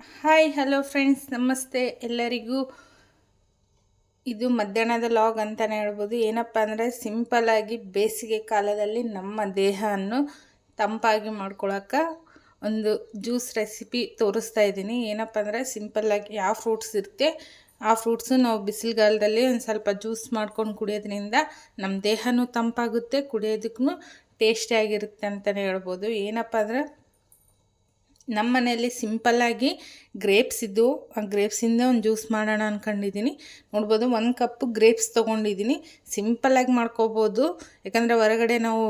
Hi hello friends ನಮಸ್ತೆ ಎಲ್ಲರಿಗೂ. ಇದು ಮಧ್ಯಾಹ್ನದ ಲಾಗ್ ಅಂತಲೇ ಹೇಳ್ಬೋದು. ಏನಪ್ಪ ಅಂದರೆ ಸಿಂಪಲ್ಲಾಗಿ ಬೇಸಿಗೆ ಕಾಲದಲ್ಲಿ ನಮ್ಮ ದೇಹವನ್ನು ತಂಪಾಗಿ ಮಾಡ್ಕೊಳಕ್ಕೆ ಒಂದು ಜ್ಯೂಸ್ ರೆಸಿಪಿ ತೋರಿಸ್ತಾ ಇದ್ದೀನಿ. ಏನಪ್ಪ ಅಂದರೆ ಸಿಂಪಲ್ಲಾಗಿ ಯಾವ ಫ್ರೂಟ್ಸ್ ಇರುತ್ತೆ, ಆ ಫ್ರೂಟ್ಸು ನಾವು ಬಿಸಿಲುಗಾಲದಲ್ಲಿ ಒಂದು ಸ್ವಲ್ಪ ಜ್ಯೂಸ್ ಮಾಡ್ಕೊಂಡು ಕುಡಿಯೋದ್ರಿಂದ ನಮ್ಮ ದೇಹನೂ ತಂಪಾಗುತ್ತೆ, ಕುಡಿಯೋದಕ್ಕೂ ಟೇಸ್ಟಿಯಾಗಿರುತ್ತೆ ಅಂತಲೇ ಹೇಳ್ಬೋದು. ಏನಪ್ಪ ಅಂದರೆ ನಮ್ಮ ಮನೆಯಲ್ಲಿ ಸಿಂಪಲ್ಲಾಗಿ ಗ್ರೇಪ್ಸ್ ಇದ್ದು, ಆ ಗ್ರೇಪ್ಸಿಂದ ಒಂದು ಜ್ಯೂಸ್ ಮಾಡೋಣ ಅಂದ್ಕೊಂಡಿದ್ದೀನಿ ನೋಡ್ಬೋದು ಒಂದು ಕಪ್ ಗ್ರೇಪ್ಸ್ ತೊಗೊಂಡಿದ್ದೀನಿ ಸಿಂಪಲ್ಲಾಗಿ ಮಾಡ್ಕೋಬೋದು. ಯಾಕಂದರೆ ಹೊರಗಡೆ ನಾವು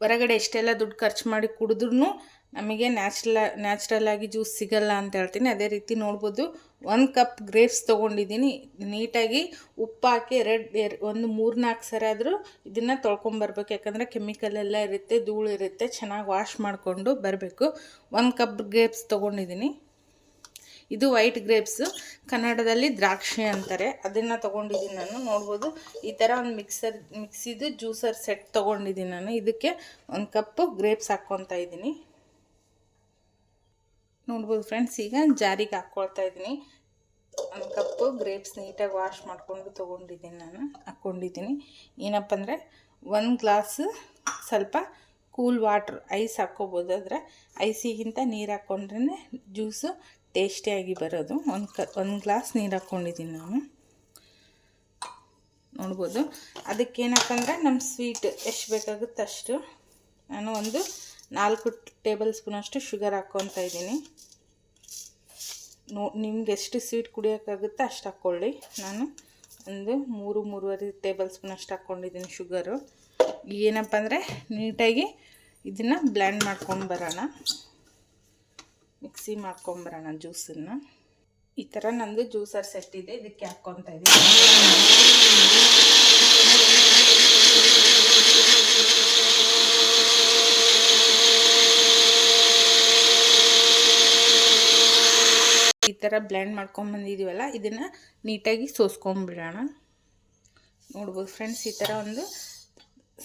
ಹೊರಗಡೆ ಎಷ್ಟೆಲ್ಲ ದುಡ್ಡು ಖರ್ಚು ಮಾಡಿ ಕುಡಿದ್ರೂ ನಮಗೆ ನ್ಯಾಚುರಲ ನ್ಯಾಚುರಲ್ಲಾಗಿ ಜ್ಯೂಸ್ ಸಿಗಲ್ಲ ಅಂತ ಹೇಳ್ತೀನಿ. ಅದೇ ರೀತಿ ನೋಡ್ಬೋದು, ಒಂದು ಕಪ್ ಗ್ರೇಪ್ಸ್ ತೊಗೊಂಡಿದ್ದೀನಿ. ನೀಟಾಗಿ ಉಪ್ಪು ಹಾಕಿ ಎರಡು ಒಂದು ಮೂರು ನಾಲ್ಕು ಸರಿ ಆದರೂ ಇದನ್ನು ತೊಳ್ಕೊಂಬರ್ಬೇಕು ಯಾಕಂದರೆ ಕೆಮಿಕಲ್ ಎಲ್ಲ ಇರುತ್ತೆ, ಧೂಳು ಇರುತ್ತೆ, ಚೆನ್ನಾಗಿ ವಾಶ್ ಮಾಡಿಕೊಂಡು ಬರಬೇಕು. ಒಂದು ಕಪ್ ಗ್ರೇಪ್ಸ್ ತೊಗೊಂಡಿದ್ದೀನಿ. ಇದು ವೈಟ್ ಗ್ರೇಪ್ಸು ಕನ್ನಡದಲ್ಲಿ ದ್ರಾಕ್ಷಿ ಅಂತಾರೆ. ಅದನ್ನು ತೊಗೊಂಡಿದ್ದೀನಿ ನಾನು. ನೋಡ್ಬೋದು, ಈ ಥರ ಒಂದು ಮಿಕ್ಸರ್ ಮಿಕ್ಸಿದು ಜ್ಯೂಸರ್ ಸೆಟ್ ತೊಗೊಂಡಿದ್ದೀನಿ ನಾನು. ಇದಕ್ಕೆ ಒಂದು ಕಪ್ಪು ಗ್ರೇಪ್ಸ್ ಹಾಕ್ಕೊತಾ ಇದ್ದೀನಿ. ನೋಡ್ಬೋದು ಫ್ರೆಂಡ್ಸ್, ಈಗ ಜಾರಿಗೆ ಹಾಕ್ಕೊಳ್ತಾ ಇದ್ದೀನಿ. ಒಂದು ಕಪ್ಪು ಗ್ರೇಪ್ಸ್ ನೀಟಾಗಿ ವಾಶ್ ಮಾಡಿಕೊಂಡು ತೊಗೊಂಡಿದ್ದೀನಿ ನಾನು ಹಾಕ್ಕೊಂಡಿದ್ದೀನಿ ಏನಪ್ಪ ಅಂದರೆ, ಒಂದು ಗ್ಲಾಸ್ ಸ್ವಲ್ಪ ಕೂಲ್ ವಾಟ್ರ್ ಐಸ್ ಹಾಕ್ಕೋಬೋದು. ಆದರೆ ಐಸಿಗಿಂತ ನೀರು ಹಾಕ್ಕೊಂಡ್ರೆ ಜ್ಯೂಸು ಟೇಸ್ಟಿಯಾಗಿ ಬರೋದು. ಒಂದು ಕ, ಒಂದು ಗ್ಲಾಸ್ ನೀರು ಹಾಕ್ಕೊಂಡಿದ್ದೀನಿ ನಾನು. ನೋಡ್ಬೋದು. ಅದಕ್ಕೇನಪ್ಪ ಅಂದರೆ ನಮ್ಮ ಸ್ವೀಟ್ ಎಷ್ಟು ಬೇಕಾಗುತ್ತೆ ಅಷ್ಟು. ನಾನು ಒಂದು ನಾಲ್ಕು ಟೇಬಲ್ ಸ್ಪೂನಷ್ಟು ಶುಗರ್ ಹಾಕ್ಕೊತಾ ಇದ್ದೀನಿ. ನೋ, ನಿಮ್ಗೆ ಎಷ್ಟು ಸ್ವೀಟ್ ಕುಡಿಯೋಕ್ಕಾಗುತ್ತೆ ಅಷ್ಟು ಹಾಕ್ಕೊಳ್ಳಿ. ನಾನು ಒಂದು ಮೂರು, ಮೂರುವರೆ ಟೇಬಲ್ ಸ್ಪೂನ್ ಅಷ್ಟು ಹಾಕ್ಕೊಂಡಿದ್ದೀನಿ ಶುಗರು. ಏನಪ್ಪ ಅಂದರೆ ನೀಟಾಗಿ ಇದನ್ನು ಬ್ಲ್ಯಾಂಡ್ ಮಾಡ್ಕೊಂಡು ಬರೋಣ. ಮಿಕ್ಸಿ ಮಾಡ್ಕೊಂಬರೋಣ ಜ್ಯೂಸನ್ನು. ಈ ಥರ ನನ್ನದು ಜ್ಯೂಸರ್ ಸೆಟ್ ಇದೆ ಇದಕ್ಕೆ ಹಾಕ್ಕೊತಾ ಇದ್ದೀನಿ. ಈ ಥರ ಬ್ಲೆಂಡ್ ಮಾಡ್ಕೊಂಬಂದಿದ್ದೀವಲ್ಲ ಇದನ್ನು ನೀಟಾಗಿ ಸೋಸ್ಕೊಂಬಿಡೋಣ ನೋಡ್ಬೋದು ಫ್ರೆಂಡ್ಸ್, ಈ ಥರ ಒಂದು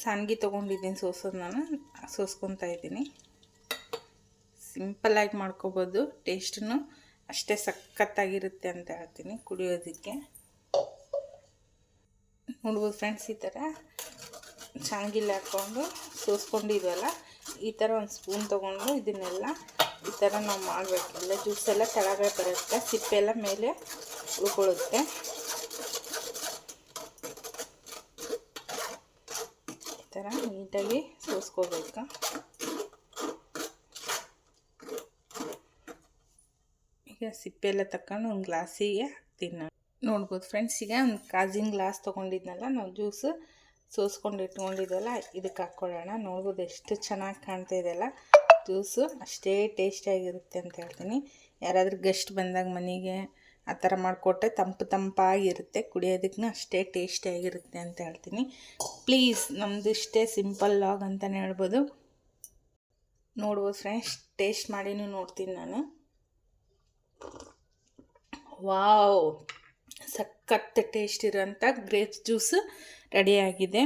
ಸಾನ್ಗಿ ತೊಗೊಂಡಿದ್ದೀನಿ ಸೋಸೋದು ನಾನು, ಸೋಸ್ಕೊತಾ ಇದ್ದೀನಿ. ಸಿಂಪಲ್ಲಾಗಿ ಮಾಡ್ಕೋಬೋದು ಟೇಸ್ಟನ್ನು ಅಷ್ಟೇ ಸಖತ್ತಾಗಿರುತ್ತೆ ಅಂತ ಹೇಳ್ತೀನಿ ಕುಡಿಯೋದಕ್ಕೆ. ನೋಡ್ಬೋದು ಫ್ರೆಂಡ್ಸ್, ಈ ಥರ ಚೆನ್ನಾಗಿಲ್ಲ ಹಾಕ್ಕೊಂಡು ಸೋಸ್ಕೊಂಡಿದ್ವಲ್ಲ, ಈ ಥರ ಒಂದು ಸ್ಪೂನ್ ತೊಗೊಂಡು ಇದನ್ನೆಲ್ಲ ಈ ಥರ ನಾವು ಮಾಡಬೇಕು. ಎಲ್ಲ ಜ್ಯೂಸೆಲ್ಲ ಕೆಳಗಡೆ ಬರುತ್ತೆ ಸಿಪ್ಪೆಲ್ಲ ಮೇಲೆ ಉಳ್ಕೊಳ್ಳುತ್ತೆ. ಈ ಥರ ನೀಟಾಗಿ ಸೋಸ್ಕೋಬೇಕು. ಈಗ ಸಿಪ್ಪೆಲ್ಲ ತಗೊಂಡು ಒಂದು ಗ್ಲಾಸಿಗೆ ಹಾಕ್ತೀನಿ ನಾನು ನೋಡ್ಬೋದು ಫ್ರೆಂಡ್ಸ್, ಈಗ ಒಂದು ಕಾಜಿನ ಗ್ಲಾಸ್ ತೊಗೊಂಡಿದ್ನಲ್ಲ, ನಾವು ಜ್ಯೂಸ್ ಸೋಸ್ಕೊಂಡು ಇಟ್ಕೊಂಡಿದ್ದೆಲ್ಲ ಇದಕ್ಕೆ ಹಾಕ್ಕೊಳ್ಳೋಣ. ನೋಡ್ಬೋದು ಎಷ್ಟು ಚೆನ್ನಾಗಿ ಕಾಣ್ತಾ ಇದೆಯಲ್ಲ ಜ್ಯೂಸು ಅಷ್ಟೇ ಟೇಸ್ಟಿಯಾಗಿರುತ್ತೆ ಅಂತ ಹೇಳ್ತೀನಿ. ಯಾರಾದರೂ ಗೆಸ್ಟ್ ಬಂದಾಗ ಮನೆಗೆ ಆ ಥರ ಮಾಡಿಕೊಟ್ರೆ ತಂಪು ತಂಪಾಗಿರುತ್ತೆ ಕುಡಿಯೋದಕ್ಕೂ ಅಷ್ಟೇ ಟೇಸ್ಟಿಯಾಗಿರುತ್ತೆ ಅಂತ ಹೇಳ್ತೀನಿ. ಪ್ಲೀಸ್ ನಮ್ಮದು ಇಷ್ಟೇ ಸಿಂಪಲ್ ಲಾಗ್ ಅಂತಲೇ ಹೇಳ್ಬೋದು. ನೋಡ್ಬೋದು ಫ್ರೆಂಡ್ಸ್, ಟೇಸ್ಟ್ ಮಾಡಿನೂ ನೋಡ್ತೀನಿ ನಾನು. ವಾವ್! ಸಖತ್ ಟೇಸ್ಟ್ ಇರೋಂಥ ಗ್ರೇಪ್ಸ್ ಜ್ಯೂಸ್ ರೆಡಿಯಾಗಿದೆ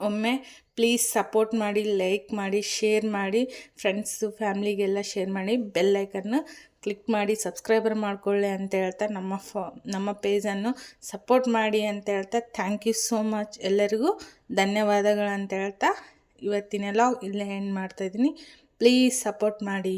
ಒಮ್ಮೆ ಪ್ಲೀಸ್ ಸಪೋರ್ಟ್ ಮಾಡಿ, ಲೈಕ್ ಮಾಡಿ, ಶೇರ್ ಮಾಡಿ, ಫ್ರೆಂಡ್ಸು, ಫ್ಯಾಮ್ಲಿಗೆಲ್ಲ ಶೇರ್ ಮಾಡಿ, ಬೆಲ್ ಐಕನ್ನು ಕ್ಲಿಕ್ ಮಾಡಿ, ಸಬ್ಸ್ಕ್ರೈಬರ್ ಮಾಡ್ಕೊಳ್ಳಿ ಅಂತ ಹೇಳ್ತಾ ನಮ್ಮ ಫ, ನಮ್ಮ ಪೇಜನ್ನು ಸಪೋರ್ಟ್ ಮಾಡಿ ಅಂತ ಹೇಳ್ತಾ ಥ್ಯಾಂಕ್ ಯು ಸೋ ಮಚ್ ಎಲ್ಲರಿಗೂ. ಧನ್ಯವಾದಗಳು ಅಂತ ಹೇಳ್ತಾ ಇವತ್ತಿನೆಲ್ಲ ಇಲ್ಲೇ ಎಂಡ್ ಮಾಡ್ತಾಯಿದ್ದೀನಿ ಪ್ಲೀಸ್ ಸಪೋರ್ಟ್ ಮಾಡಿ.